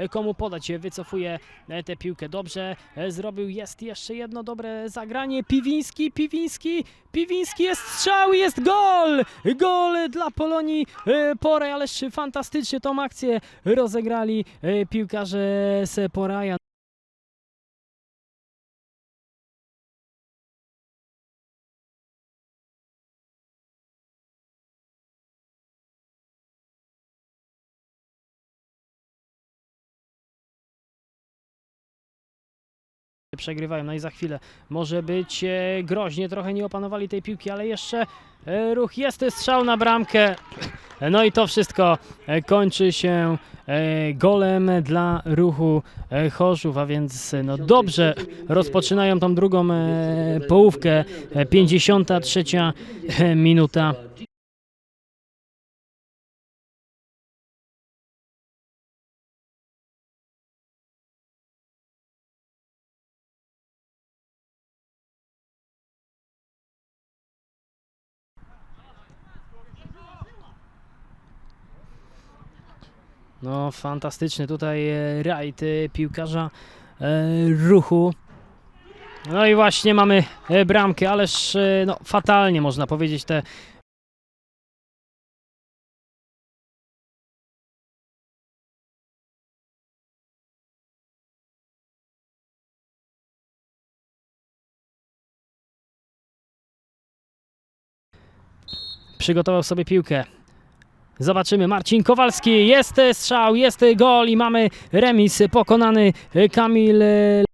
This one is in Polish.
e, komu podać. Wycofuje e, tę piłkę dobrze. e, Zrobił, jest jeszcze jedno dobre zagranie. Piwiński, Piwiński, Piwiński jest strzał, jest gol! Gol dla Polonii e, Poraj, ależ fantastycznie tą akcję rozegrali e, piłkarze z Poraja. Przegrywają. No i za chwilę może być e, groźnie, trochę nie opanowali tej piłki, ale jeszcze e, ruch jest, strzał na bramkę. No i to wszystko e, kończy się golem dla ruchu Chorzów, a więc no dobrze rozpoczynają tą drugą połówkę. E, 53 e, minuta. No fantastyczny tutaj e, rajd e, piłkarza e, ruchu. No i właśnie mamy bramkę, ależ no, fatalnie można powiedzieć te przygotował sobie piłkę. Zobaczymy, Marcin Kowalski, jest strzał, jest gol i mamy remis pokonany. Kamil e,